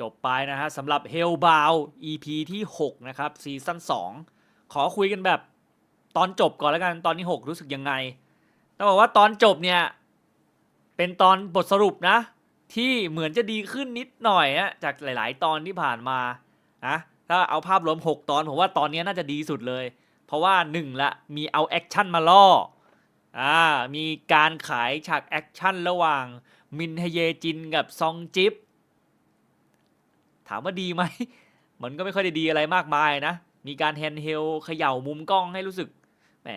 จบไปนะฮะสำหรับ Hellbound EP ที่ 6 นะครับซีซั่น2 ขอคุยกันแบบตอนจบก่อนแล้วกันตอนที่ 6 รู้สึกยังไง ต้องบอกว่าตอนจบเนี่ย เป็นตอนบทสรุปนะ ที่เหมือนจะดีขึ้นนิดหน่อยอะจากหลาย ๆ ตอนที่ผ่านมานะถ้าเอาภาพรวม 6 ตอน ผมว่าตอนนี้น่าจะดีสุดเลย เพราะว่าหนึ่งละมีเอาแอคชั่นมาล่ออ่ามีการขายฉากแอคชั่นระหว่างมินเฮเยจินกับซองจิป ถามว่าดีไหม มันก็ไม่ค่อยได้ดีอะไรมากมายนะ มีการแฮนด์เฮลเขย่ามุมกล้องให้รู้สึก แหม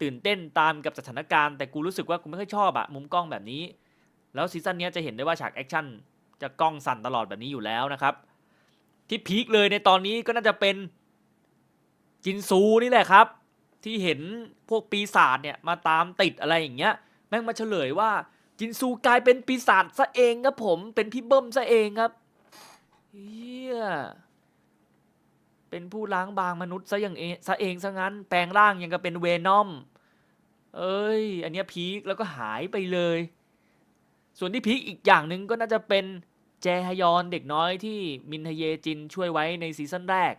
ตื่นเต้นตามกับสถานการณ์ แต่กูรู้สึกว่ากูไม่ค่อยชอบอะมุมกล้องแบบนี้ แล้วซีซั่นนี้จะเห็นได้ว่าฉากแอคชั่นจะกล้องสั่นตลอดแบบนี้อยู่แล้วนะครับ ที่พีคเลยในตอนนี้ก็น่าจะเป็นจินซูนี่แหละครับ ที่เห็นพวกปีศาจเนี่ยมาตามติดอะไรอย่างเงี้ย แม่งมาเฉลยว่าจินซูกลายเป็นปีศาจซะเองครับผม เป็นพี่เบิ้มซะเองครับ เฮียเป็นผู้ล้างบางมนุษย์ซะอย่างเองซะเองซะงั้น แปลงร่างยังกับเป็นเวนอม เอ้ย อันเนี้ยพีคแล้วก็หายไปเลย ส่วนที่พีคอีกอย่างหนึ่งก็น่าจะเป็นแจฮยอนเด็กน้อยที่มินฮเยจินช่วยไว้ในซีซั่นแรก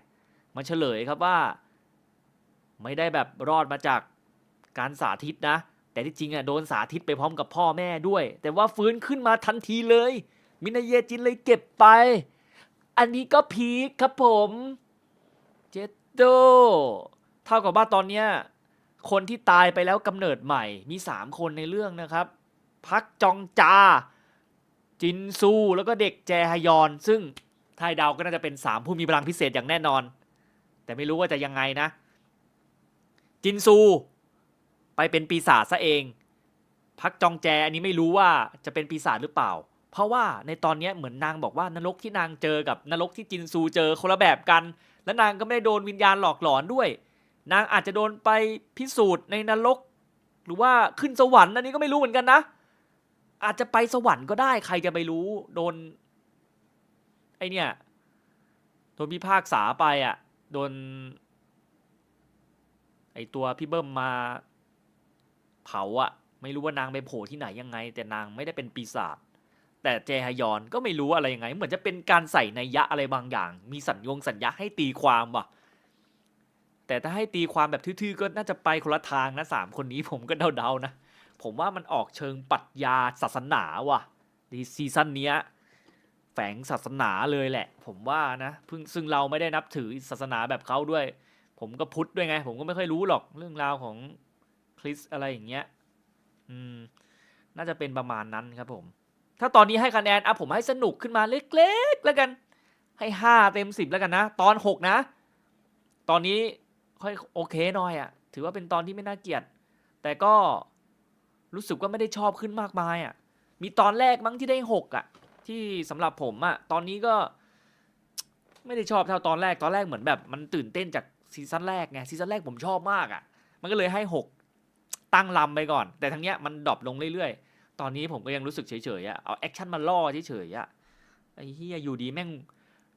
มาเฉลยครับว่า ไม่ได้แบบรอดมาจากการสาธิตนะ แต่ที่จริงอะโดนสาธิตไปพร้อมกับพ่อแม่ด้วย แต่ว่าฟื้นขึ้นมาทันทีเลย มินฮเยจินเลยเก็บไป อันนี้ก็พีคครับผมเจตโดเท่ากับว่าตอนเนี้ยคนที่ตายไปแล้วกำเนิดใหม่มีสามคนในเรื่องนะครับ พักจองจา จินซูแล้วก็เด็กแจฮยอน ซึ่งทายเดาวก็น่าจะเป็นสามผู้มีพลังพิเศษอย่างแน่นอน แต่ไม่รู้ว่าจะยังไงนะ จินซู ไปเป็นปีศาจซะเอง พักจองแจอันนี้ไม่รู้ว่าจะเป็นปีศาจหรือเปล่า เพราะว่าในตอนนี้เหมือนนางบอกว่านรกที่นางเจอกับนรกที่จินซูเจอคนละแบบกัน และนางก็ไม่ได้โดนวิญญาณหลอกหลอนด้วย นางอาจจะโดนไปพิสูจน์ในนรก หรือว่าขึ้นสวรรค์อันนี้ก็ไม่รู้เหมือนกันนะ อาจจะไปสวรรค์ก็ได้ใครจะไปรู้โดนไอเนี่ยโดนพิพากษาไปอะโดนไอตัวพี่เบิ้มมาเผาอะไม่รู้ว่านางไปโผล่ที่ไหนยังไง แต่นางไม่ได้เป็นปีศาจ แต่เจฮยอนก็ไม่รู้อะไรยังไง เหมือนจะเป็นการใส่ในยยะอะไรบางอย่าง มีสัญญงสัญญาให้ตีความว่ะ แต่ถ้าให้ตีความแบบทื่อๆก็น่าจะไปคนละทางนะสามคนนี้ผมก็เดาๆนะ ผมว่ามันออกเชิงปรัชญาศาสนาว่ะในซีซั่นเนี้ยแฝงศาสนาเลยแหละ ผมว่านะพิ่งซึ่งเราไม่ได้นับถือศาสนาแบบเขาด้วย ผมก็พุทธด้วยไง ผมก็ไม่ค่อยรู้หรอกเรื่องราวของคริสอะไรอย่างเงี้ย อืม น่าจะเป็นประมาณนั้นครับผม ถ้าตอนนี้ให้คะแนนอะผมให้สนุกขึ้นมาเล็กๆ แล้วกัน ให้ห้าเต็มสิบแล้วกันนะ ตอนหกนะ ตอนนี้ค่อยโอเคหน่อยอะ่ะ ถือว่าเป็นตอนที่ไม่น่าเกลียด แต่ก็รู้สึกว่าไม่ได้ชอบขึ้นมากมายอะ่ะ มีตอนแรกมั้งที่ได้หกอะ ที่สำหรับผมอะ่ะ ตอนนี้ก็ ไม่ได้ชอบเท่าตอนแรก ตอนแรกเหมือนแบบมันตื่นเต้นจากซีซั่นแรกไง ซีซั่นแรกผมชอบมากอะ่ะ มันก็เลยให้หกตั้งลำไปก่อน แต่ทั้งเนี้ยมันดรอปลงเรื่อยๆ ตอนนี้ผมก็ยังรู้สึกเฉยๆอะเอาแอคชั่นมาล่อเฉยๆอะไอ้เฮียอยู่ดีแม่ง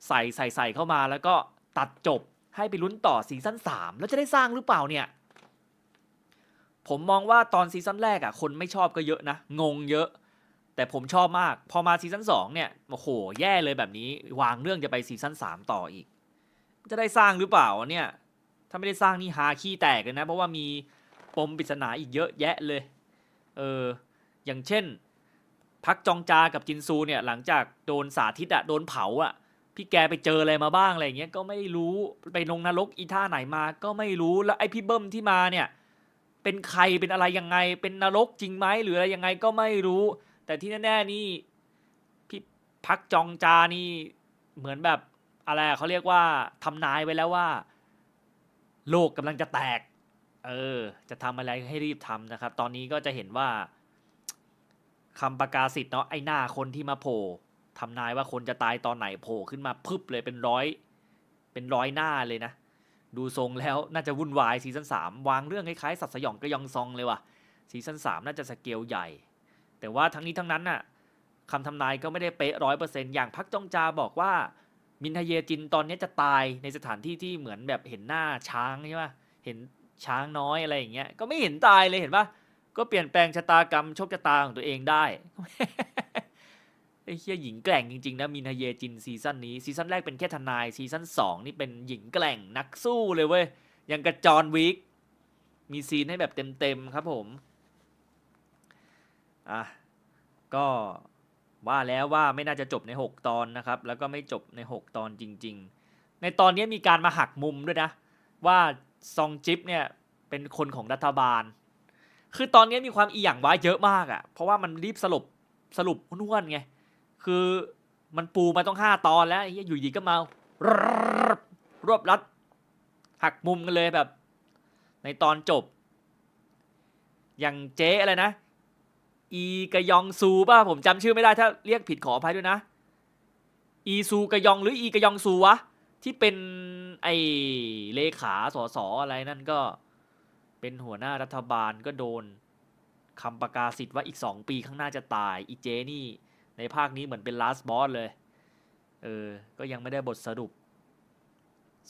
ใส่ใส่ใส่เข้ามาแล้วก็ตัดจบให้ไปลุ้นต่อซีซั่นสามแล้วจะได้สร้างหรือเปล่าเนี่ย ผมมองว่าตอนซีซั่นแรกอะคนไม่ชอบก็เยอะนะ งงเยอะ แต่ผมชอบมาก พอมาซีซั่นสองเนี่ยโอ้โหแย่เลยแบบนี้ วางเรื่องจะไปซีซั่นสามต่ออีก จะได้สร้างหรือเปล่าเนี่ย ถ้าไม่ได้สร้างนี่ฮาขี้แตกเลยนะ เพราะว่ามีปมปริศนาอีกเยอะแยะเลย เออ อย่างเช่น พักจองจากับจินซูเนี่ยหลังจากโดนสาธิตอะโดนเผาอะพี่แกไปเจออะไรมาบ้างอะไรเงี้ยก็ไม่รู้ไปลงนรกอีท่าไหนมาก็ไม่รู้แล้วไอพี่เบิ้มที่มาเนี่ยเป็นใครเป็นอะไรยังไง เป็นนรกจริงไหมหรืออะไรยังไงก็ไม่รู้ แต่ที่แน่ๆนี่พี่พักจองจานี่เหมือนแบบอะไรเขาเรียกว่าทำนายไว้แล้วว่า โลกกำลังจะแตก เออ จะทำอะไรให้รีบทำนะครับ ตอนนี้ก็จะเห็นว่า คำประกาศสิทธิ์เนาะไอ้หน้าคนที่มาโผล่ทำนายว่าคนจะตายตอนไหนโผล่ขึ้นมาพึบเลยเป็นร้อย เป็นร้อยหน้าเลยนะ ดูทรงแล้วน่าจะวุ่นวายซีซั่นสามวางเรื่องคล้ายๆสัตว์สยองกระยองซองเลยว่ะซีซั่นสามน่าจะสเกลใหญ่ แต่ว่าทั้งนี้ทั้งนั้นน่ะคำทำนายก็ไม่ได้เป๊ะร้อยเปอร์เซ็นต์อย่างพักจองจาบอกว่ามินทเยจินตอนนี้จะตายในสถานที่ที่เหมือนแบบเห็นหน้าช้างใช่ปะเห็นช้างน้อยอะไรอย่างเงี้ยก็ไม่เห็นตายเลยเห็นปะ ก็เปลี่ยนแปลงชะตากรรมโชคชะตาของตัวเองได้ ไอ้เฮียหญิงแกร่งจริงๆนะมินฮเยจินซีซั่นนี้ซีซั่นแรกเป็นแค่ทนายซีซั่นสองนี่เป็นหญิงแกร่งนักสู้เลยเว้ยยังกระจรวิกมีซีนให้แบบเต็มๆครับผมอะก็ว่าแล้วว่าไม่น่าจะจบใน 6 ตอนนะครับ แล้วก็ไม่จบใน 6 ตอนจริง ๆ ในตอนนี้มีการมาหักมุมด้วยนะ ว่าซองจิปเนี่ยเป็นคนของรัฐบาล คือตอนนี้มีความอีหยังว้าเยอะมากอะ่ะ เพราะว่ามันรีบสรุปสรุปนวดไง คือมันปูมาต้องห้าตอนแล้วอยู่ดีก็มารวบรัด หักมุมกันเลยแบบ ในตอนจบ อย่างเจ๊อะไรนะ อีกยองซูป่ะผมจำชื่อไม่ได้ถ้าเรียกผิดขออภัยด้วยนะ อีซูกยองหรืออีกยองซูวะ ที่เป็นไอเลขาสอสออะไรนั่นก็ เป็นหัวหน้ารัฐบาลก็โดนคำประกาศสิทธิ์ว่าอีกสองปีข้างหน้าจะตายอีเจนี่ในภาคนี้เหมือนเป็น last boss เลย เออ ก็ยังไม่ได้บทสรุป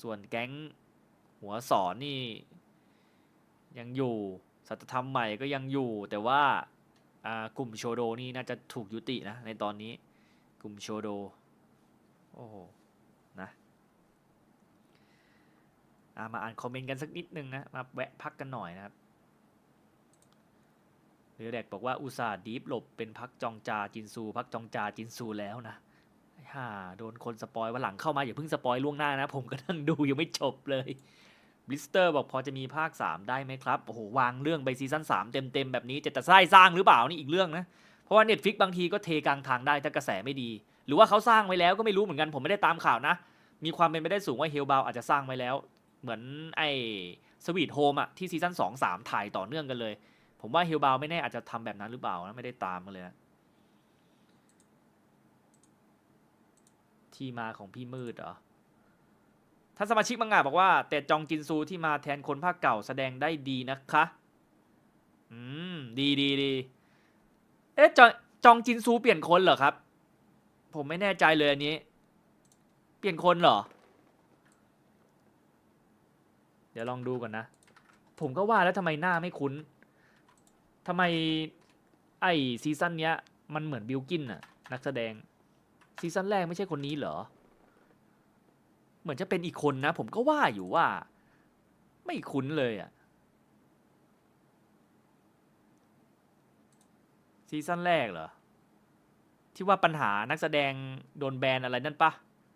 ส่วนแก๊งหัวสอนนี่ ยังอยู่สัตธรรมใหม่ก็ยังอยู่ แต่ว่าอ่ากลุ่มโชโดนี่น่าจะถูกยุตินะในตอนนี้ กลุ่มโชโด โอ้โห นะ อ่า มาอ่านคอมเมนต์กันสักนิดนึงนะมาแวะพักกันหน่อยนะครับเรือแดกบอกว่าอุตส่าห์ดีฟหลบเป็นพักจองจาจินซูพักจองจาจินซูแล้วนะไอ้ห่าโดนคนสปอยวันหลังเข้ามาอย่าเพิ่งสปอยล่วงหน้านะ ผมก็นั่งดูยังไม่จบเลยบลิสเตอร์บอกพอจะมีภาค 3 ได้ไหมครับ โอ้โห วางเรื่องไปซีซั่น3 เต็มๆ แบบนี้จะแต่ไส้สร้างหรือเปล่านี่อีกเรื่องนะ เพราะว่าเน็ตฟิกบางทีก็เทกลางทางได้ถ้ากระแสไม่ดี หรือว่าเขาสร้างไว้แล้วก็ไม่รู้เหมือนกันผมไม่ได้ตามข่าวนะ มีความเป็นไปได้สูงว่าเฮลบาอาจจะสร้างไว้แล้ว เหมือนไอ้สวีทโฮมอะที่ซีซั่นสองสามถ่ายต่อเนื่องกันเลย ผมว่าเฮลบาไม่แน่อาจจะทำแบบนั้นหรือเปล่านะไม่ได้ตามกันเลยนะที่มาของพี่มืดเหรอท่านสมาชิกมังงะบอกว่า แต่จองจินซูที่มาแทนคนภาคเก่าแสดงได้ดีนะคะ อืม ดีดีดีเอ๊ะจองจองจินซูเปลี่ยนคนเหรอครับ ผมไม่แน่ใจเลยอันนี้ เปลี่ยนคนเหรอ เดี๋ยวลองดูก่อนนะ ผมก็ว่าแล้วทำไมหน้าไม่คุ้นทำไมไอซีซั่นเนี้ย มันเหมือนบิลกินอะนักแสดงซีซั่นแรกไม่ใช่คนนี้เหรอ เหมือนจะเป็นอีกคนนะ ผมก็ว่าอยู่ว่า ไม่คุ้นเลยอะซีซั่นแรกเหรอ ที่ว่าปัญหานักแสดงโดนแบนอะไรนั่นปะ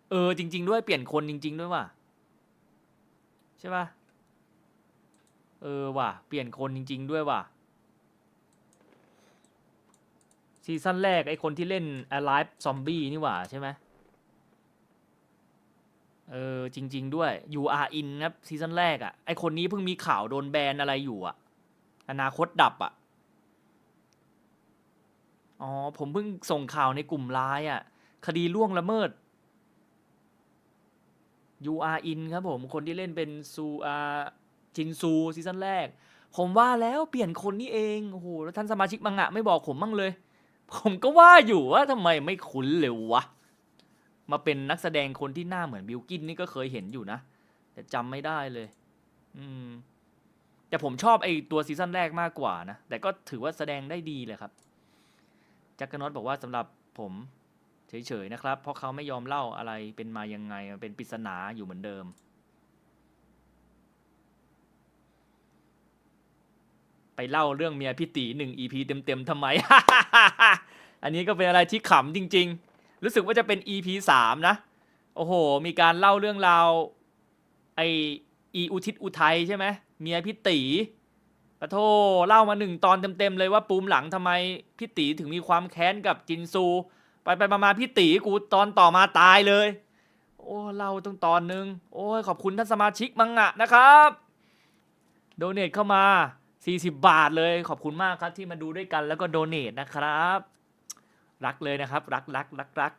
เออจริง ๆ ด้วยเปลี่ยนคนจริง ๆ ด้วยว่ะใช่ปะ เออว่ะ เปลี่ยนคนจริง ๆ ด้วยว่ะ ซีซั่นแรกไอคนที่เล่น Alive Zombie นี่หว่าใช่ไหมเออจริง ๆ ด้วย You are in ครับซีซั่นแรกอะ่ะไอคนนี้เพิ่งมีข่าวโดนแบนอะไรอยู่อะ่ะ อนาคตดับอะ่ะ อ๋อ ผมเพิ่งส่งข่าวในกลุ่มไลน์อะ คดีล่วงละเมิด You are in ครับผม คนที่เล่นเป็นซูอา จินซูซีซั่นแรก ผมว่าแล้วเปลี่ยนคนนี่เองโอ้โหแล้วท่านสมาชิกมังงะไม่บอกผมบ้างเลย ผมก็ว่าอยู่ว่าทำไมไม่คุ้นเลยวะมาเป็นนักแสดงคนที่หน้าเหมือนบิลกินนี่ก็เคยเห็นอยู่นะ แต่จำไม่ได้เลย อืม แต่ผมชอบไอตัวซีซั่นแรกมากกว่านะ แต่ก็ถือว่าแสดงได้ดีเลยครับจักรนอตบอกว่าสำหรับผมเฉยๆนะครับ เพราะเขาไม่ยอมเล่าอะไรเป็นมายังไงเป็นปริศนาอยู่เหมือนเดิม ไปเล่าเรื่องเมียพี่ตีหนึ่ง EP เต็มๆทำไม อันนี้ก็เป็นอะไรที่ขำจริง ๆ รู้สึกว่าจะเป็น EP สามนะ โอ้โห มีการเล่าเรื่องราวไออีอุทิศอุทัยใช่ไหมเมียพี่ตีปะโทเล่ามาหนึ่งตอนเต็มๆเลยว่าปูมหลังทำไมพี่ตีถึงมีความแค้นกับจินซู ไปไปมาพี่ตีกูตอนต่อมาตายเลย โอ้เล่าตั้งตอนนึง โอ้ยขอบคุณท่านสมาชิกมังงะนะครับ โดเนทเข้ามา 40 บาทเลยขอบคุณมากครับที่มาดูด้วยกันแล้วก็โดเนทนะครับ รักเลยนะครับ รักรักรักรัก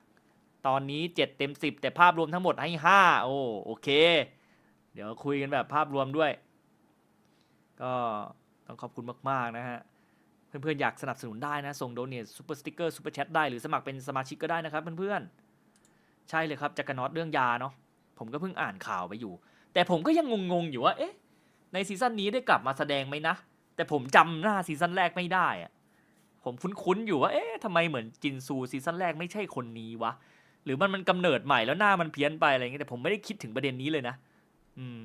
ตอนนี้ 7 เต็ม 10 แต่ภาพรวมทั้งหมดให้ 5 โอ้โอเค เดี๋ยวคุยกันแบบภาพรวมด้วย ก็ต้องขอบคุณมาก ๆ นะฮะ เพื่อน ๆ อยากสนับสนุนได้นะ ส่งโดเนทซูเปอร์สติกเกอร์ซูเปอร์แชทได้หรือสมัครเป็นสมาชิกก็ได้นะครับ เพื่อนๆ ใช่เลยครับจักรนอตเรื่องยาเนาะผมก็เพิ่งอ่านข่าวไปอยู่ แต่ผมก็ยังงงๆอยู่ว่าเอ๊ะในซีซั่นนี้ได้กลับมาแสดงไหมนะ แต่ผมจำหน้าซีซั่นแรกไม่ได้อะผผมคุ้นๆอยู่ว่า เอ๊ะทำไมเหมือนจินซูซีซั่นแรกไม่ใช่คนนี้วะ หรือมันมันกำเนิดใหม่แล้วหน้ามันเพี้ยนไปอะไรเงี้ย แต่ผมไม่ได้คิดถึงประเด็นนี้เลยนะ อืม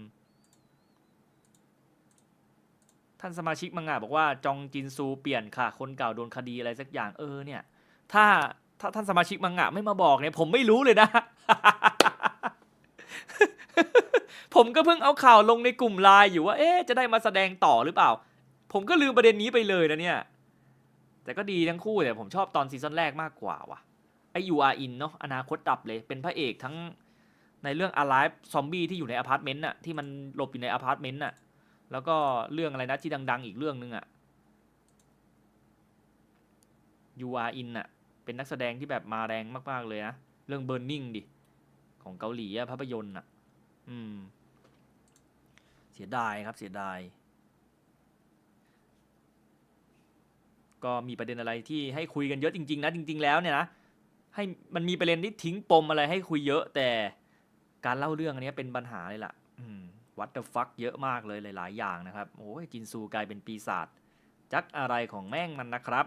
ท่านสมาชิกมังงะบอกว่าจองจินซูเปลี่ยนค่ะ คนเก่าโดนคดีอะไรสักอย่าง เออเนี่ย ถ้าถ้าท่านสมาชิกมังงะไม่มาบอกเนี่ยผมไม่รู้เลยนะ ผมก็เพิ่งเอาข่าวลงในกลุ่มไลน์อยู่ว่า เอ๊ะจะได้มาแสดงต่อหรือเปล่า ผมก็ลืมประเด็นนี้ไปเลยนะเนี่ย แต่ก็ดีทั้งคู่แต่ผมชอบตอนซีซั่นแรกมากกว่าว่ะไอยูอาอินเนาะอนาคตดับเลยเป็นพระเอกทั้งในเรื่อง Alive ซอมบี้ที่อยู่ในอพาร์ตเมนต์น่ะที่มันหลบอยู่ในอพาร์ตเมนต์น่ะแล้วก็เรื่องอะไรนะที่ดัง ๆ อีกเรื่องนึงอะยูอาอินน่ะเป็นนักแสดงที่แบบมาแรงมาก ๆ เลยนะ เรื่อง Burning ดิ ของเกาหลีอะภาพยนตร์น่ะอืม เสียดายครับเสียดาย ก็มีประเด็นอะไรที่ให้คุยกันเยอะจริง ๆ นะ จริง ๆ แล้วเนี่ยนะให้มันมีประเด็นที่ทิ้งปมอะไรให้คุยเยอะ แต่การเล่าเรื่องอันนี้เป็นปัญหาเลยล่ะวัตเตอร์ฟักเยอะมากเลยหลาย ๆ อย่างนะครับโอ้ยจินซูกลายเป็นปีศาจจักอะไรของแม่งมันนะครับ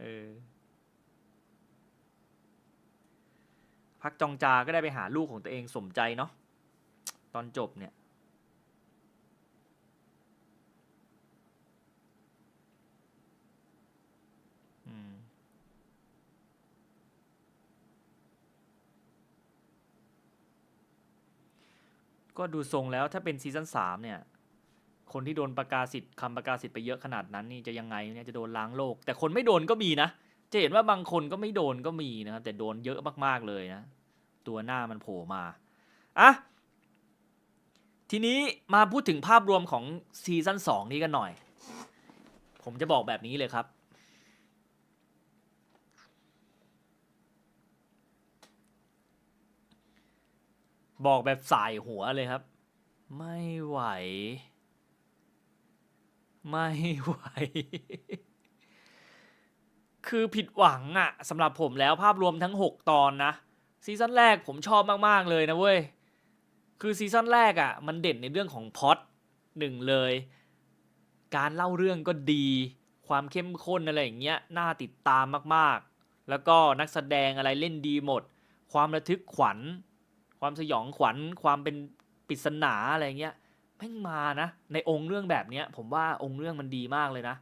เออพักจองจาก็ได้ไปหาลูกของตัวเองสมใจเนาะตอนจบเนี่ย ก็ดูทรงแล้วถ้าเป็นซีซั่นสามเนี่ย คนที่โดนประกาศสิทธิ์คำประกาศสิทธิ์ไปเยอะขนาดนั้นนี่จะยังไงเนี่ยจะโดนล้างโลก แต่คนไม่โดนก็มีนะ จะเห็นว่าบางคนก็ไม่โดนก็มีนะครับแต่โดนเยอะมากๆเลยนะ ตัวหน้ามันโผล่มาอะทีนี้มาพูดถึงภาพรวมของซีซั่นสองนี้กันหน่อย ผมจะบอกแบบนี้เลยครับ บอกแบบสายหัวเลยครับ ไม่ไหว ไม่ไหว คือผิดหวังอะสำหรับผมแล้วภาพรวมทั้ง 6 ตอนนะ ซีซั่นแรกผมชอบมาก ๆ เลยนะเว้ย คือซีซั่นแรกอะมันเด่นในเรื่องของพอตหนึ่งเลย การเล่าเรื่องก็ดี ความเข้มข้นอะไรอย่างเงี้ยน่าติดตามมาก ๆ แล้วก็นักแสดงอะไรเล่นดีหมด ความระทึกขวัญ ความสยองขวัญความเป็นปริศนาอะไรเงี้ยแม่งมานะ ในองค์เรื่องแบบเนี้ย ผมว่าองค์เรื่องมันดีมากเลยนะ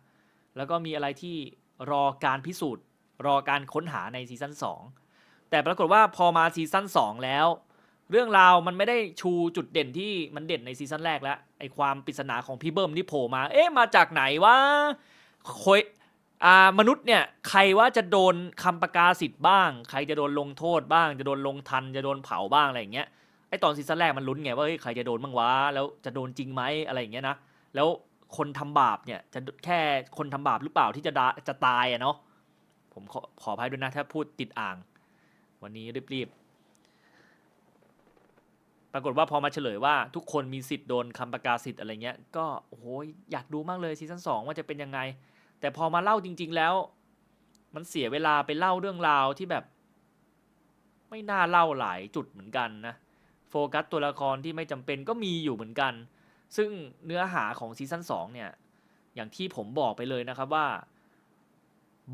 แล้วก็มีอะไรที่รอการพิสูจน์ รอการค้นหาในซีซั่น2แต่ปรากฏว่าพอมาซีซั่น2แล้ว เรื่องราวมันไม่ได้ชูจุดเด่นที่มันเด่นในซีซั่นแรกแล้วไอความปริศนาของพี่เบิ้มที่โผล่มา เอ๊ะมาจากไหนวะคอย อ่ามนุษย์เนี่ยใครว่าจะโดนคำประกาศสิทธิ์บ้าง ใครจะโดนลงโทษบ้าง จะโดนลงทันจะโดนเผาบ้างอะไรอย่างเงี้ยไอตอนซีซั่นแรกมันลุ้นไงว่าเฮ้ยใครจะโดนบ้างวะแล้วจะโดนจริงไหมอะไรอย่างเงี้ยนะแล้วคนทำบาปเนี่ยจะแค่คนทำบาปหรือเปล่าที่จะดาจะตายอะเนาะผมขอขออภัยด้วยนะถ้าพูดติดอ่าง วันนี้รีบๆปรากฏว่าพอมาเฉลยว่าทุกคนมีสิทธิ์โดนคำประกาศสิทธิ์อะไรเงี้ยก็โอ้โหอยากดูมากเลยซีซั่นสองว่าจะเป็นยังไง แต่พอมาเล่าจริง ๆแล้ว มันเสียเวลาไปเล่าเรื่องราวที่แบบ ไม่น่าเล่าหลายจุดเหมือนกันนะโฟกัสตัวละครที่ไม่จำเป็นก็มีอยู่เหมือนกัน ซึ่งเนื้อหาของซีซั่นสองเนี่ย อย่างที่ผมบอกไปเลยนะครับว่า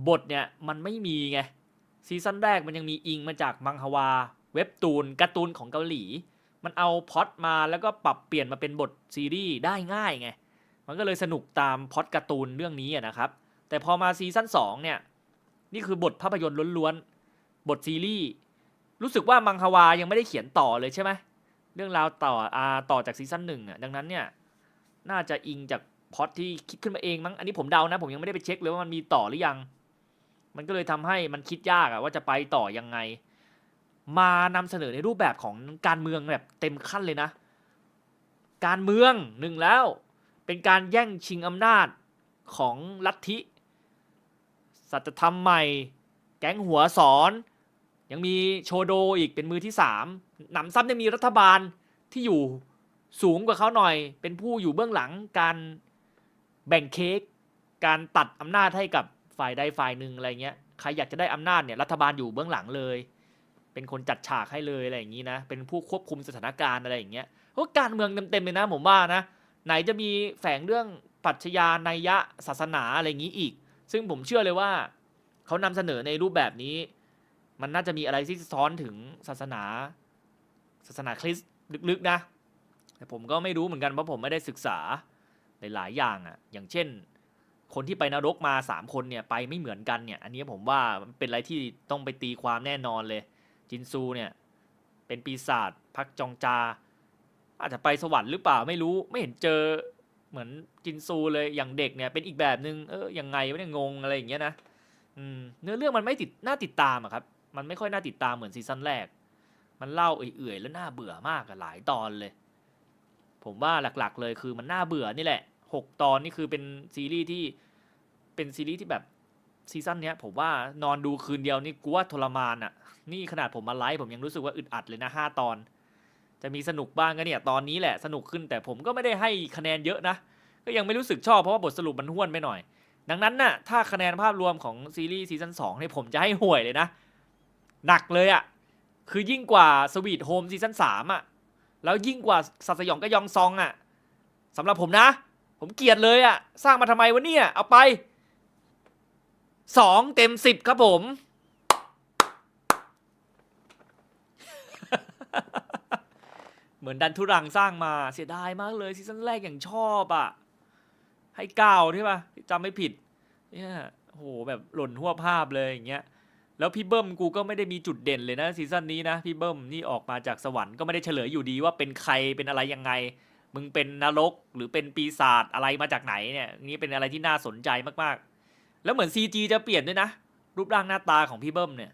บทเนี่ยมันไม่มีไงซีซั่นแรกมันยังมีอิงมาจากมังฮวา เว็บตูนการ์ตูนของเกาหลี มันเอาพอตมาแล้วก็ปรับเปลี่ยนมาเป็นบทซีรีส์ได้ง่ายไง มันก็เลยสนุกตามพอตการ์ตูนเรื่องนี้นะครับ แต่พอมาซีซั่น2เนี่ย นี่คือบทภาพยนตร์ล้วนๆ บทซีรีส์ รู้สึกว่ามังฮวายังไม่ได้เขียนต่อเลยใช่ไหม เรื่องราวต่ออาต่อจากซีซั่นหนึ่งอะ ดังนั้นเนี่ย น่าจะอิงจากพอตที่คิดขึ้นมาเองมั้ง อันนี้ผมเดานะ ผมยังไม่ได้ไปเช็คเลยว่ามันมีต่อหรือยัง มันก็เลยทำให้มันคิดยากอะว่าจะไปต่อยังไง มานำเสนอในรูปแบบของการเมืองแบบเต็มขั้นเลยนะ การเมืองหนึ่งแล้ว เป็นการแย่งชิงอำนาจของลัทธิ สัจธรรมใหม่ แก๊งหัวสอน ยังมีโชโดอีกเป็นมือที่สามหนำซ้ำยังมีรัฐบาลที่อยู่สูงกว่าเขาหน่อย เป็นผู้อยู่เบื้องหลังการแบ่งเค้กการตัดอำนาจให้กับฝ่ายใดฝ่ายหนึ่งอะไรเงี้ยใครอยากจะได้อำนาจเนี่ยรัฐบาลอยู่เบื้องหลังเลย เป็นคนจัดฉากให้เลยอะไรอย่างนี้นะ เป็นผู้ควบคุมสถานการณ์อะไรอย่างเงี้ยเพราะการเมืองเต็มๆเลยนะผมว่านะ ไหนจะมีแฝงเรื่องปรัชญานัยยะศาสนาอะไรอย่างนี้อีก ซึ่งผมเชื่อเลยว่าเขานำเสนอในรูปแบบนี้ มันน่าจะมีอะไรที่สะท้อนถึงศาสนา ศาสนาคริสต์ลึกๆนะแต่ผมก็ไม่รู้เหมือนกันเพราะผมไม่ได้ศึกษาในหลายอย่างอะ่ะ อย่างเช่น คนที่ไปนรกมาสามคนเนี่ยไปไม่เหมือนกันเนี่ย อันนี้ผมว่ามันเป็นอะไรที่ต้องไปตีความแน่นอนเลย จินซูเนี่ยเป็นปีศาจพักจองจา อาจจะไปสวรรค์หรือเปล่าไม่รู้ไม่เห็นเจอเหมือนจินซูเลยอย่างเด็กเนี่ยเป็นอีกแบบหนึง่งเออยังไงวะเนี่ยงงอะไรอย่างเงี้ยนะเนื้อเรื่องมันไม่ติดน่าติดตามอะครับ มันไม่ค่อยน่าติดตามเหมือนซีซั่นแรก มันเล่าเอื่อยๆแล้วน่าเบื่อมากอะหลายตอนเลย ผมว่าหลักๆ เลยคือมันน่าเบื่อนี่แหละหกตอนนี่คือเป็นซีรีส์ที่เป็นซีรีส์ที่แบบซีซั่นเนี้ยผมว่านอนดูคืนเดียวนี่กูว่าทรมานอะนี่ขนาดผมมาไลฟ์ผมยังรู้สึกว่าอึดอัดเลยนะห้าตอน จะมีสนุกบ้างก็เนี่ยตอนนี้แหละสนุกขึ้นแต่ผมก็ไม่ได้ให้คะแนนเยอะนะ ก็ยังไม่รู้สึกชอบเพราะว่าบทสรุปมันห้วนไปหน่อย ดังนั้นน่ะถ้าคะแนนภาพรวมของซีรีส์ซีซั่นสองเนี่ยผมจะให้ห่วยเลยนะ หนักเลยอะ่ะคือยิ่งกว่าสวีทโฮมซีซั่นสามอะแล้วยิ่งกว่าสัตว์สยองก็ยองซองอะสำหรับผมนะ ผมเกลียดเลยอะสร้างมาทำไมวะเนี่ยเอาไปสองเต็มสิบครับผม เหมือนดันทุรังสร้างมาเสียดายมากเลยซีซั่นแรกอย่างชอบอะ ให้เก้าใช่ปะจำไม่ผิดเนี่ยโหแบบหล่นหัวภาพเลยอย่างเงี้ยแล้วพี่เบิ้มกูก็ไม่ได้มีจุดเด่นเลยนะซีซั่นนี้นะพี่เบิ้มนี่ออกมาจากสวรรค์ก็ไม่ได้เฉลยอยู่ดีว่าเป็นใครเป็นอะไรยังไง มึงเป็นนรกหรือเป็นปีศาจอะไรมาจากไหนเนี่ยนี่เป็นอะไรที่น่าสนใจมากๆ แล้วเหมือน CG จะเปลี่ยนด้วยนะ รูปร่างหน้าตาของพี่เบิ้มเนี่ย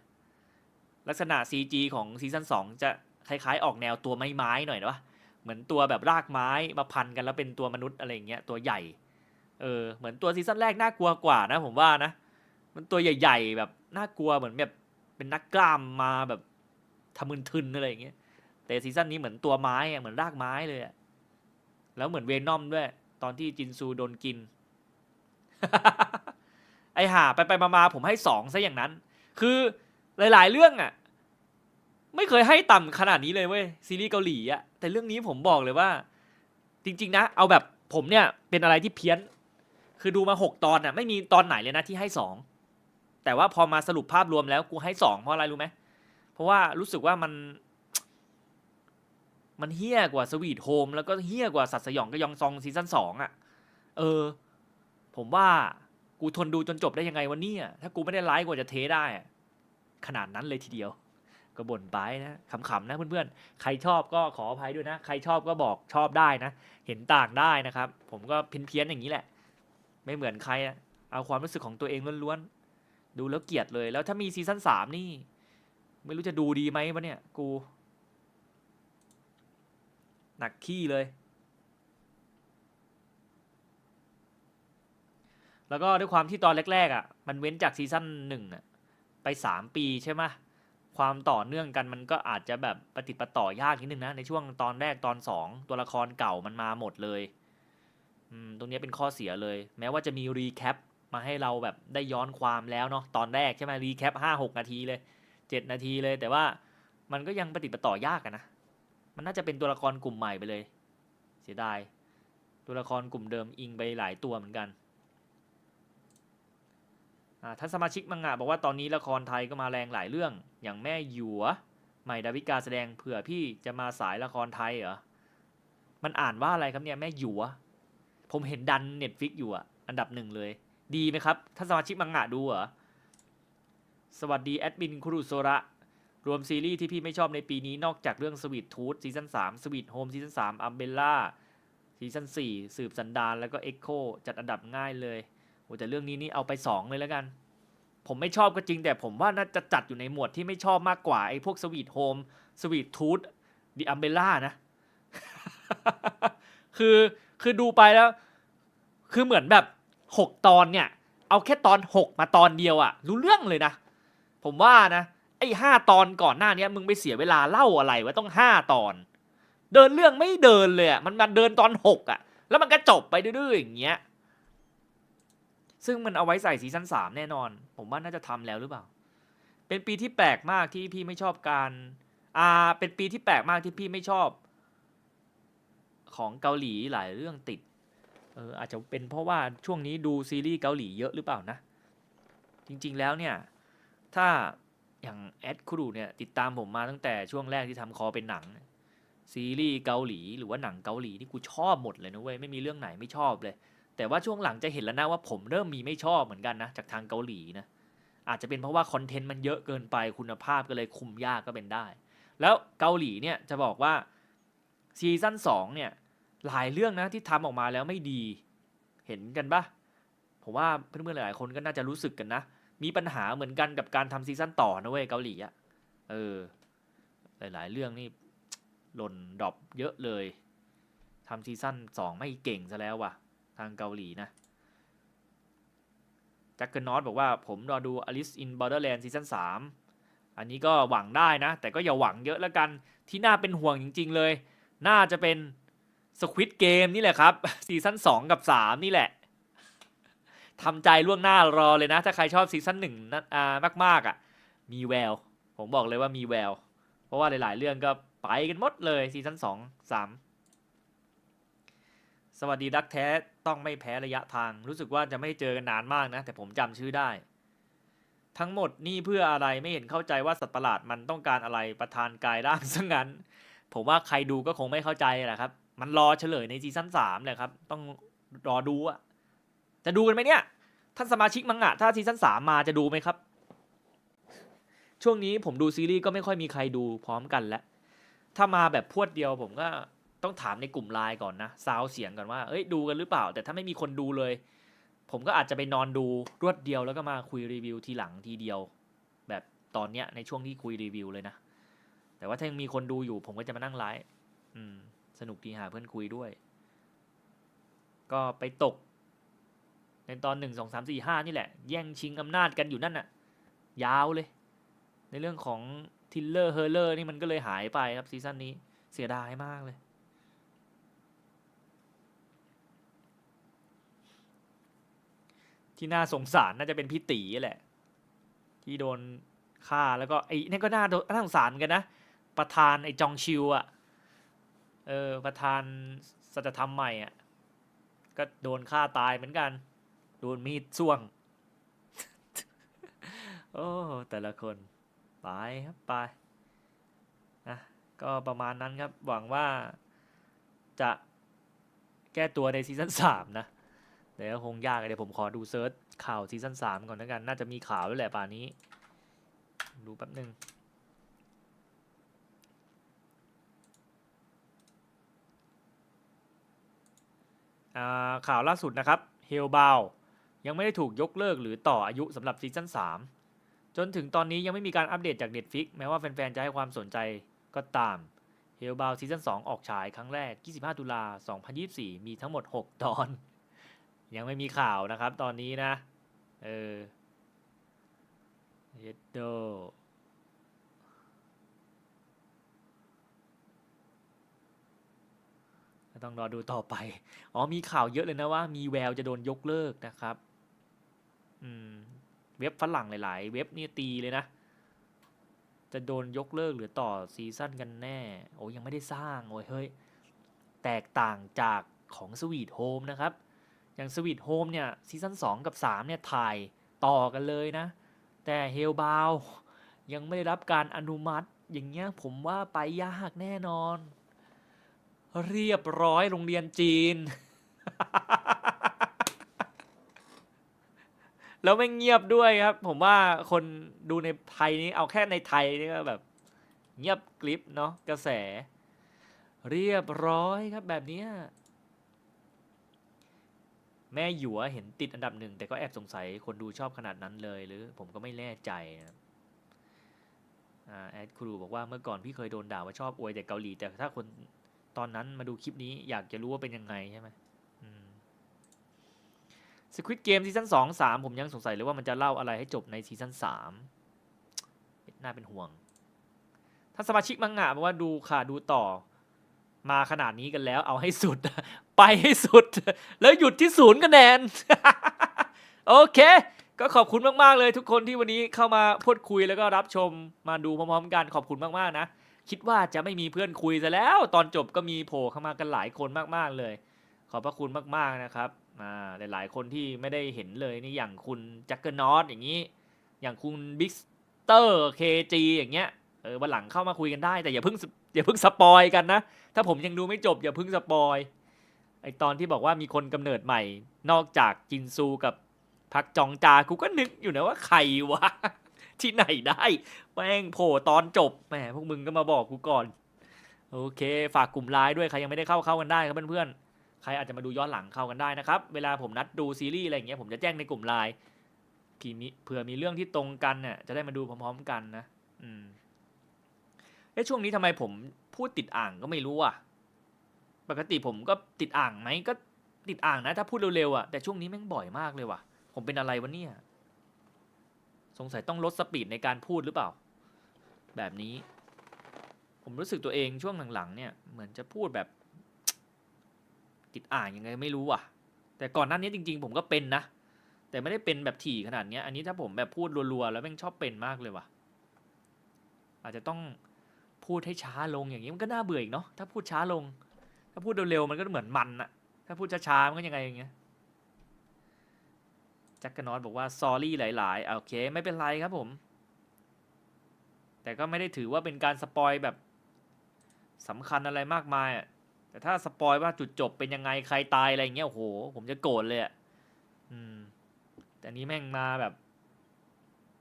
ลักษณะ CG ของซีซั่น2จะ คล้ายๆ ออกแนวตัวไม้ไม้ๆหน่อยนะวะเหมือนตัวแบบรากไม้มาพันกันแล้วเป็นตัวมนุษย์อะไรเงี้ยตัวใหญ่เออเหมือนตัวซีซั่นแรกน่ากลัวกว่านะ ผมว่านะ มันตัวใหญ่ๆแบบน่ากลัวเหมือนแบบเป็นนักกล้ามมาแบบทะมึนทึนอะไรอย่างเงี้ยแต่ซีซั่นนี้เหมือนตัวไม้อะเหมือนรากไม้เลยอะแล้วเหมือนเวนอมด้วย ตอนที่จินซูโดนกิน ไอห่าไปไปมาๆผมให้สองซะอย่างนั้น คือหลาย ๆ เรื่องอะ ไม่เคยให้ต่ำขนาดนี้เลยเว้ยซีรีส์เกาหลีอะแต่เรื่องนี้ผมบอกเลยว่า จริง ๆ นะ เอาแบบผมเนี่ยเป็นอะไรที่เพี้ยน คือดูมาหกตอนน่ะไม่มีตอนไหนเลยนะที่ให้สองแต่ว่าพอมาสรุปภาพรวมแล้วกูให้สองเพราะอะไรรู้ไหมเพราะว่ารู้สึกว่ามัน มันเฮี้ยกว่าสวีทโฮมแล้วก็เฮี้ยกว่าสัตว์สยองกบยองซองซีซั่นสองอะเออ ผมว่ากูทนดูจนจบได้ยังไงวันนี้ถ้ากูไม่ได้ไลฟ์กว่าจะเทได้ ขนาดนั้นเลยทีเดียว ก็บ่นไปนะขำๆนะเพื่อนๆ ใครชอบก็ขออภัยด้วยนะ ใครชอบก็บอกชอบได้นะ เห็นต่างได้นะครับ ผมก็เพี้ยนๆอย่างนี้แหละ ไม่เหมือนใครอะเอาความรู้สึกของตัวเองล้วนๆ ดูแล้วเกลียดเลย แล้วถ้ามีซีซั่นสามนี่ ไม่รู้จะดูดีไหมวะเนี่ย กู หนักขี้เลย แล้วก็ด้วยความที่ตอนแรกๆอะ มันเว้นจากซีซั่นหนึ่งอะ ไปสามปีใช่ไหม ความต่อเนื่องกันมันก็อาจจะแบบปฏิปต่อยากนิดนึงนะ ในช่วงตอนแรกตอนสองตัวละครเก่ามันมาหมดเลยตรงนี้เป็นข้อเสียเลย แม้ว่าจะมีรีแคปมาให้เราแบบได้ย้อนความแล้วเนาะตอนแรกใช่ไหมรีแคปห้าหกนาทีเลยเจ็ดนาทีเลย แต่ว่ามันก็ยังปฏิปต่อยากอะนะ มันน่าจะเป็นตัวละครกลุ่มใหม่ไปเลย เสียดายตัวละครกลุ่มเดิมอิงไปหลายตัวเหมือนกัน ท่านสมาชิกมังงะบอกว่าตอนนี้ละครไทยก็มาแรงหลายเรื่อง อย่างแม่หยัวใหม่ดาวิกาแสดงเผื่อพี่จะมาสายละครไทยเหรอ มันอ่านว่าอะไรครับเนี่ยแม่หยัว ผมเห็นดันเน็ตฟิกอยู่อะอันดับหนึ่งเลย ดีไหมครับท่านสมาชิกมังงะดูเหรอ สวัสดีแอดมินครุโซระ รวมซีรีส์ที่พี่ไม่ชอบในปีนี้นอกจากเรื่องสวีททูธซีซั่นสามสวีทโฮมซีซั่นสามอัมเบล่าซีซั่นสี่สืบสันดานแล้วก็เอ็กโคจัดอันดับง่ายเลย แต่เรื่องนี้นี่เอาไปสองเลยแล้วกัน ผมไม่ชอบก็จริง แต่ผมว่าน่าจะจัดอยู่ในหมวดที่ไม่ชอบมากกว่า ไอ้พวกสวีทโฮมสวีททูธดิอัมเบล่านะ คือคือดูไปแล้ว คือเหมือนแบบหกตอนเนี่ย เอาแค่ตอนหกมาตอนเดียวอะรู้เรื่องเลยนะ ผมว่านะ ไอ้ห้าตอนก่อนหน้านี้มึงไปเสียเวลาเล่าอะไรวะต้องห้าตอน เดินเรื่องไม่เดินเลยอะมันมาเดินตอนหกอะแล้วมันก็จบไปดื้อๆอย่างเงี้ย ซึ่งมันเอาไว้ใส่ซีซั่นสามแน่นอน ผมว่าน่าจะทำแล้วหรือเปล่า เป็นปีที่แปลกมากที่พี่ไม่ชอบการอ่าเป็นปีที่แปลกมากที่พี่ไม่ชอบ ของเกาหลีหลายเรื่องติดเอออาจจะเป็นเพราะว่าช่วงนี้ดูซีรีส์เกาหลีเยอะหรือเปล่านะ จริงๆแล้วเนี่ย ถ้าอย่างแอดครูเนี่ยติดตามผมมาตั้งแต่ช่วงแรกที่ทำคอเป็นหนัง ซีรีส์เกาหลีหรือว่าหนังเกาหลีนี่กูชอบหมดเลยนะเว้ยไม่มีเรื่องไหนไม่ชอบเลย แต่ว่าช่วงหลังจะเห็นแล้วนะว่าผมเริ่มมีไม่ชอบเหมือนกันนะ จากทางเกาหลีนะ อาจจะเป็นเพราะว่าคอนเทนต์มันเยอะเกินไปคุณภาพก็เลยคุมยากก็เป็นได้ แล้วเกาหลีเนี่ยจะบอกว่าซีซั่นสองเนี่ยหลายเรื่องนะที่ทำออกมาแล้วไม่ดีเห็นกันปะผมว่าเพื่อนๆหลายๆคนก็น่าจะรู้สึกกันนะ มีปัญหาเหมือนกันกับการทำซีซั่นต่อนะเว้ยเกาหลีอะเออ หลายๆเรื่องนี่หล่นดรอปเยอะเลยทำซีซั่นสองไม่เก่งซะแล้วว่ะ ทางเกาหลีนะแจ็คเกอร์นอตบอกว่าผมรอดู Alice in Borderland ซีซั่น3อันนี้ก็หวังได้นะ แต่ก็อย่าหวังเยอะแล้วกันที่น่าเป็นห่วงจริง ๆ เลย น่าจะเป็น Squid Game นี่แหละครับซีซั่น2 กับ 3 นี่แหละทำใจล่วงหน้ารอเลยนะ ถ้าใครชอบซีซั่นหนึ่งนะอ่ามาก ๆอะมีแวว ผมบอกเลยว่ามีแวว เพราะว่าหลายๆ เรื่องก็ไปกันหมดเลยซีซั่นสองสามสวัสดีดักแท้ ต้องไม่แพ้ระยะทาง รู้สึกว่าจะไม่เจอกันนานมากนะ แต่ผมจำชื่อได้ ทั้งหมดนี่เพื่ออะไรไม่เห็นเข้าใจว่าสัตว์ประหลาดมันต้องการอะไรประธานกายร่างซะงั้น ผมว่าใครดูก็คงไม่เข้าใจแหละครับ มันรอเฉลยในซีซั่นสามแหละครับ ต้องรอดูอะจะดูกันไหมเนี่ย ท่านสมาชิกมังงะถ้าซีซั่นสามมาจะดูไหมครับ ช่วงนี้ผมดูซีรีส์ก็ไม่ค่อยมีใครดูพร้อมกันแล้วถ้ามาแบบพวดเดียวผมก็ ต้องถามในกลุ่มไลน์ก่อนนะซาวเสียงก่อนว่าเอ้ยดูกันหรือเปล่า แต่ถ้าไม่มีคนดูเลย ผมก็อาจจะไปนอนดูรวดเดียวแล้วก็มาคุยรีวิวทีหลังทีเดียว แบบตอนเนี้ยในช่วงที่คุยรีวิวเลยนะ แต่ว่าถ้ายังมีคนดูอยู่ ผมก็จะมานั่งไลฟ์อืม สนุกดีหาเพื่อนคุยด้วย ก็ไปตก ในตอนหนึ่งสองสามสี่ห้านี่แหละ แย่งชิงอำนาจกันอยู่นั่นน่ะ ยาวเลย ในเรื่องของทิลเลอร์เฮอร์เลอร์นี่มันก็เลยหายไปครับซีซั่นนี้เสียดายมากเลย ที่น่าสงสารน่าจะเป็นพี่ตีแหละ ที่โดนฆ่าแล้วก็ไอ้นี่ก็น่าโดนน่าสงสารกันนะ ประธานไอ้จองชิวอะเออประธานสัจธรรมใหม่อะก็โดนฆ่าตายเหมือนกัน โดนมีดส่วง โอ้แต่ละคนไปครับไปนะก็ประมาณนั้นครับ หวังว่าจะแก้ตัวในซีซั่นสามนะ เดี๋ยวคงยากเดี๋ยวผมขอดูเซิร์ชข่าวซีซั่นสามก่อนแล้วกัน น่าจะมีข่าวด้วยแหละป่านนี้ ดูแป๊บหนึ่งข่าวล่าสุดนะครับเฮลบาวยังไม่ได้ถูกยกเลิกหรือต่ออายุสำหรับซีซั่น3 จนถึงตอนนี้ยังไม่มีการอัปเดตจาก Netflix แม้ว่าแฟนๆ จะให้ความสนใจก็ตาม h e l l b o u n d ซีซั่น2ออกฉายครั้งแรก 25 ตุลา 2024 มีทั้งหมด 6 ตอน ยังไม่มีข่าวนะครับ ตอนนี้นะ เออเยดโดต้องรอดูต่อไป อ๋อมีข่าวเยอะเลยนะว่ามีแววจะโดนยกเลิกนะครับ อืม เว็บฝรั่งหลาย ๆ เว็บนี่ตีเลยนะ จะโดนยกเลิกหรือต่อซีซั่นกันแน่ โอ้ยังไม่ได้สร้างโอ้ยเฮ้ย แตกต่างจากของสวีทโฮมนะครับ อย่างสวีทโฮมเนี่ยซีซั่น2 กับ 3 เนี่ย ถ่ายต่อกันเลยนะ แต่เฮลบาวยังไม่ได้รับการอนุมัติ อย่างเงี้ยผมว่าไปยากแน่นอน เรียบร้อยโรงเรียนจีน แล้วไม่เงียบด้วยครับ ผมว่าคนดูในไทยนี้เอาแค่ในไทยนี่ก็แบบ เงียบกริบเนาะกระแส เรียบร้อยครับแบบนี้ แม่หยัวเห็นติดอันดับหนึ่ง แต่ก็แอบสงสัยคนดูชอบขนาดนั้นเลยหรือผมก็ไม่แน่ใจนะครับแอดครูบอกว่าเมื่อก่อนพี่เคยโดนด่าว่าชอบอวยแต่เกาหลี แต่ถ้าคนตอนนั้นมาดูคลิปนี้อยากจะรู้ว่าเป็นยังไงใช่ไหมอืมสควิตเกมซีซั่นสองสามผมยังสงสัยเลยว่ามันจะเล่าอะไรให้จบในซีซั่นสามน่าเป็นห่วง ถ้าสมาชิกมังงะบอกว่าดูค่ะดูต่อ มาขนาดนี้กันแล้วเอาให้สุด ไปให้สุด แล้วหยุดที่ศูนย์คะแนน โอเค ก็ขอบคุณมากๆเลยทุกคนที่วันนี้เข้ามาพูดคุยแล้วก็รับชมมาดูพร้อมๆกันขอบคุณมากๆนะ คิดว่าจะไม่มีเพื่อนคุยซะแล้ว ตอนจบก็มีโผล่เข้ามากันหลายคนมากๆเลย ขอบพระคุณมากๆนะครับอ่าหลายๆคนที่ไม่ได้เห็นเลยนี่อย่างคุณจักเกอร์นอตอย่างนี้ อย่างคุณบิ๊กเตอร์เคจีอย่างเงี้ยเออวันหลังเข้ามาคุยกันได้แต่อย่าเพิ่งอย่าเพิ่งสปอยกันนะ ถ้าผมยังดูไม่จบอย่าเพิ่งสปอย ไอตอนที่บอกว่ามีคนกำเนิดใหม่ นอกจากจินซูกับพักจองจา กูก็นึกอยู่นะว่าใครวะ ที่ไหนได้แม่งโผล่ตอนจบแหมพวกมึงก็มาบอกกูก่อน โอเค ฝากกลุ่มไลน์ด้วย ใครยังไม่ได้เข้าเข้ากันได้ครับเพื่อนๆ ใครอาจจะมาดูย้อนหลังเข้ากันได้นะครับ เวลาผมนัดดูซีรีส์อะไรอย่างเงี้ยผมจะแจ้งในกลุ่มไลน์เผื่อมีเรื่องที่ตรงกันเนี่ยจะได้มาดูพร้อม ๆ กันนะ อืมเอ๊ะช่วงนี้ทำไมผมพูดติดอ่างก็ไม่รู้อะ ปกติผมก็ติดอ่างไหมก็ติดอ่างนะ ถ้าพูดเร็วๆอะแต่ช่วงนี้แม่งบ่อยมากเลยว่ะ ผมเป็นอะไรวะเนี่ย สงสัยต้องลดสปีดในการพูดหรือเปล่า แบบนี้ ผมรู้สึกตัวเองช่วงหลังๆเนี่ยเหมือนจะพูดแบบ ติดอ่างยังไงไม่รู้อะ แต่ก่อนหน้านี้จริง ๆ ผมก็เป็นนะแต่ไม่ได้เป็นแบบถี่ขนาดนี้อันนี้ถ้าผมแบบพูดรัวๆแล้วแม่งชอบเป็นมากเลยว่ะ อาจจะต้องพูดให้ช้าลงอย่างนี้มันก็น่าเบื่ออีกเนาะถ้าพูดช้าลง ถ้าพูดเร็วๆมันก็เหมือนมันอะถ้าพูดช้าๆมันก็ยังไงอย่างเงี้ยแจ็คกนอตบอกว่าซอรี่หลายๆอะโอเค ไม่เป็นไรครับผม แต่ก็ไม่ได้ถือว่าเป็นการสปอยแบบสำคัญอะไรมากมายอะแต่ถ้าสปอยว่าจุดจบเป็นยังไงใครตายอะไรอย่างเงี้ยโอ้โห ผมจะโกรธเลยอะอืม แต่นี้แม่งมาแบบ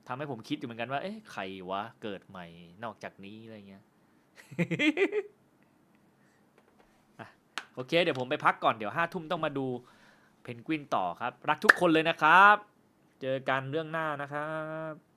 ทำให้ผมคิดอยู่เหมือนกันว่า เอ๊ะ ใครวะ เกิดใหม่ นอกจากนี้อะไรเงี้ย โอเค เดี๋ยวผมไปพักก่อนเดี๋ยวห้าทุ่มต้องมาดูเพนกวินต่อครับ รักทุกคนเลยนะครับ เจอกันเรื่องหน้านะครับ